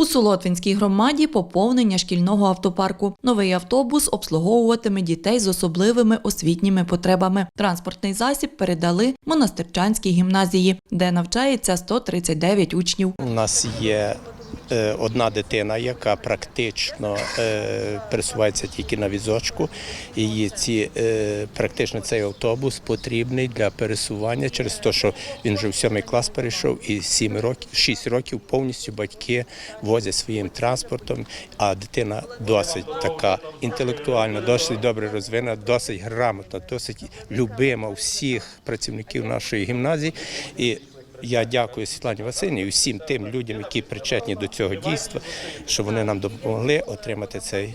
У Солотвинській громаді поповнення шкільного автопарку. Новий автобус обслуговуватиме дітей з особливими освітніми потребами. Транспортний засіб передали монастирчанській гімназії, де навчається 139 учнів. У нас є одна дитина, яка практично е, пересувається тільки на візочку. І ці, е, практично цей автобус потрібний для пересування через те, що він вже в сьомий клас перейшов і 7 років, 6 років повністю батьки возять своїм транспортом. А дитина досить така інтелектуальна, досить добре розвинена, досить грамотна, досить любима всіх працівників нашої гімназії. І я дякую Світлані Васильівні і всім тим людям, які причетні до цього дійства, що вони нам допомогли отримати цей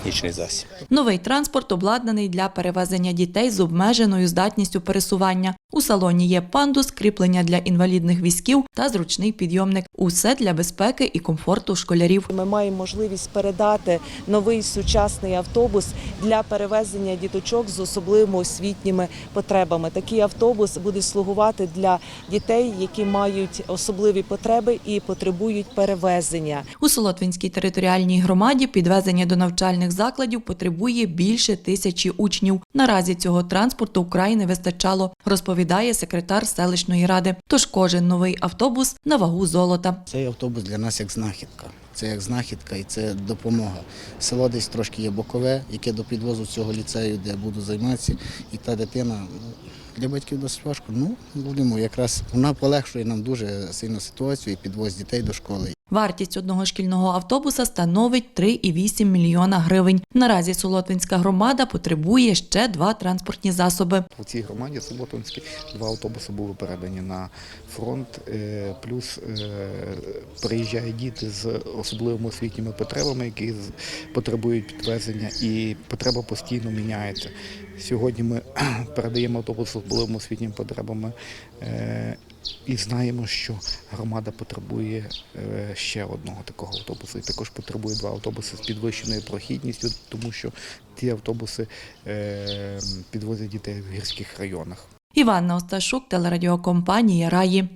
технічний засіб. Новий транспорт обладнаний для перевезення дітей з обмеженою здатністю пересування. У салоні є пандус, кріплення для інвалідних візків та зручний підйомник. Усе для безпеки і комфорту школярів. Ми маємо можливість передати новий сучасний автобус для перевезення діточок з особливими освітніми потребами. Такий автобус буде слугувати для дітей, які мають особливі потреби і потребують перевезення. У Солотвинській територіальній громаді підвезення до навчальних закладів потребує більше тисячі учнів. Наразі цього транспорту вкрай не вистачало, розповідає секретар селищної ради. Тож кожен новий автобус на вагу золота. Цей автобус для нас як знахідка. Це як знахідка і це допомога. Село десь трошки є бокове, яке до підвозу цього ліцею, де я буду займатися, і та дитина ну, для батьків досить важко. Ну, будемо якраз вона полегшує нам дуже сильно ситуацію і підвоз дітей до школи. Вартість одного шкільного автобуса становить 3,8 мільйона гривень. Наразі Солотвинська громада потребує ще два транспортні засоби. У цій громаді Суботинській два автобуси були передані на фронт. е, Плюс е, приїжджають діти з особливими освітніми потребами, які потребують підвезення, і потреба постійно міняється. Сьогодні ми передаємо автобус з особливими освітніми потребами е, і знаємо, що громада потребує е, ще одного такого автобусу. І також потребує два автобуси з підвищеною прохідністю, тому що ті автобуси е, підвозять дітей в гірських районах. Іванна Осташук, телерадіокомпанія Раї.